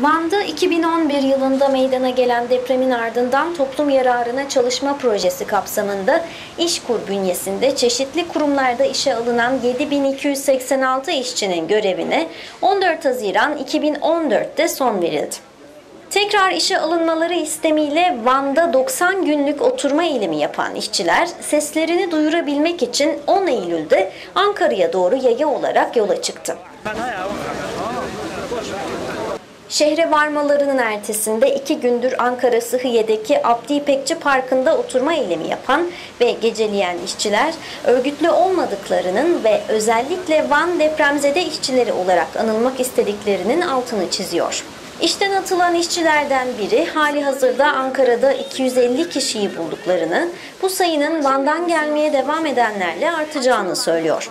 Van'da 2011 yılında meydana gelen depremin ardından toplum yararına çalışma projesi kapsamında İşkur bünyesinde çeşitli kurumlarda işe alınan 7286 işçinin görevine 14 Haziran 2014'te son verildi. Tekrar işe alınmaları istemiyle Van'da 90 günlük oturma eylemi yapan işçiler seslerini duyurabilmek için 10 Eylül'de Ankara'ya doğru yaya olarak yola çıktı. Şehre varmalarının ertesinde iki gündür Ankara Sıhhiye'deki Abdi İpekçi Parkı'nda oturma eylemi yapan ve geceleyen işçiler örgütlü olmadıklarının ve özellikle Van depremzede işçileri olarak anılmak istediklerinin altını çiziyor. İşten atılan işçilerden biri hali hazırda Ankara'da 250 kişiyi bulduklarını, bu sayının Van'dan gelmeye devam edenlerle artacağını söylüyor.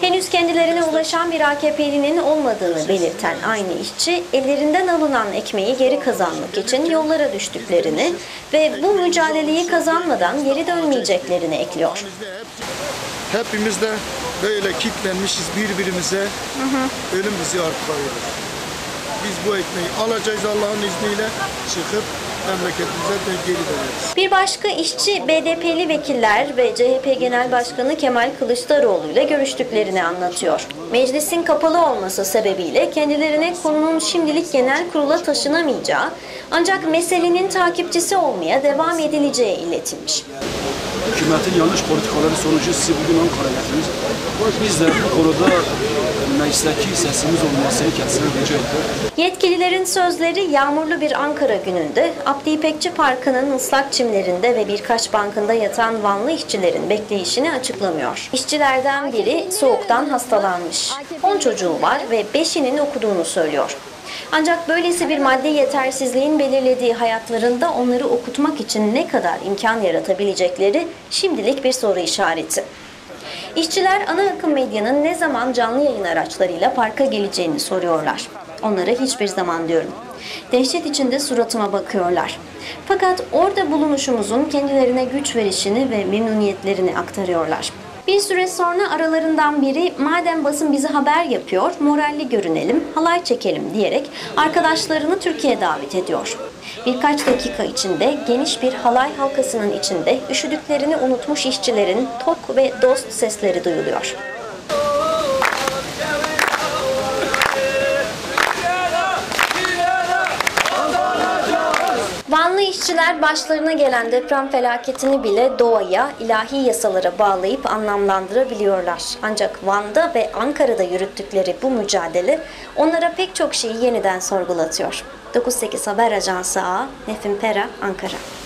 Henüz kendilerine ulaşan bir AKP'linin olmadığını belirten aynı işçi, ellerinden alınan ekmeği geri kazanmak için yollara düştüklerini ve bu mücadeleyi kazanmadan geri dönmeyeceklerini ekliyor. Hepimiz de böyle kitlenmişiz birbirimize. Ölüm bizi arttırıyor. Biz bu ekmeği alacağız Allah'ın izniyle çıkıp memleketimize de geri döneriz. Bir başka işçi BDP'li vekiller ve CHP Genel Başkanı Kemal Kılıçdaroğlu ile görüştüklerini anlatıyor. Meclisin kapalı olması sebebiyle kendilerine konunun şimdilik genel kurula taşınamayacağı ancak meselenin takipçisi olmaya devam edileceği iletilmiş. Hükümetin yanlış politikaları sonucu sizi bugün Ankara'ya getirdiniz. Biz de bu konuda meclisteki sesimiz olmasını kendisine rica. Yetkililerin sözleri yağmurlu bir Ankara gününde Abdi İpekçi Parkı'nın ıslak çimlerinde ve birkaç bankında yatan Vanlı işçilerin bekleyişini açıklamıyor. İşçilerden biri soğuktan hastalanmış. 10 çocuğu var ve 5'inin okuduğunu söylüyor. Ancak böylesi bir maddi yetersizliğin belirlediği hayatlarında onları okutmak için ne kadar imkan yaratabilecekleri şimdilik bir soru işareti. İşçiler ana akım medyanın ne zaman canlı yayın araçlarıyla parka geleceğini soruyorlar. Onlara hiçbir zaman diyorum. Dehşet içinde suratıma bakıyorlar. Fakat orada bulunuşumuzun kendilerine güç verişini ve memnuniyetlerini aktarıyorlar. Bir süre sonra aralarından biri madem basın bizi haber yapıyor, moralli görünelim, halay çekelim diyerek arkadaşlarını Türkiye'ye davet ediyor. Birkaç dakika içinde geniş bir halay halkasının içinde üşüdüklerini unutmuş işçilerin tok ve dost sesleri duyuluyor. Vanlı işçiler başlarına gelen deprem felaketini bile doğaya, ilahi yasalara bağlayıp anlamlandırabiliyorlar. Ancak Van'da ve Ankara'da yürüttükleri bu mücadele onlara pek çok şeyi yeniden sorgulatıyor. 98 Haber Ajansı A, Nefim Pera, Ankara.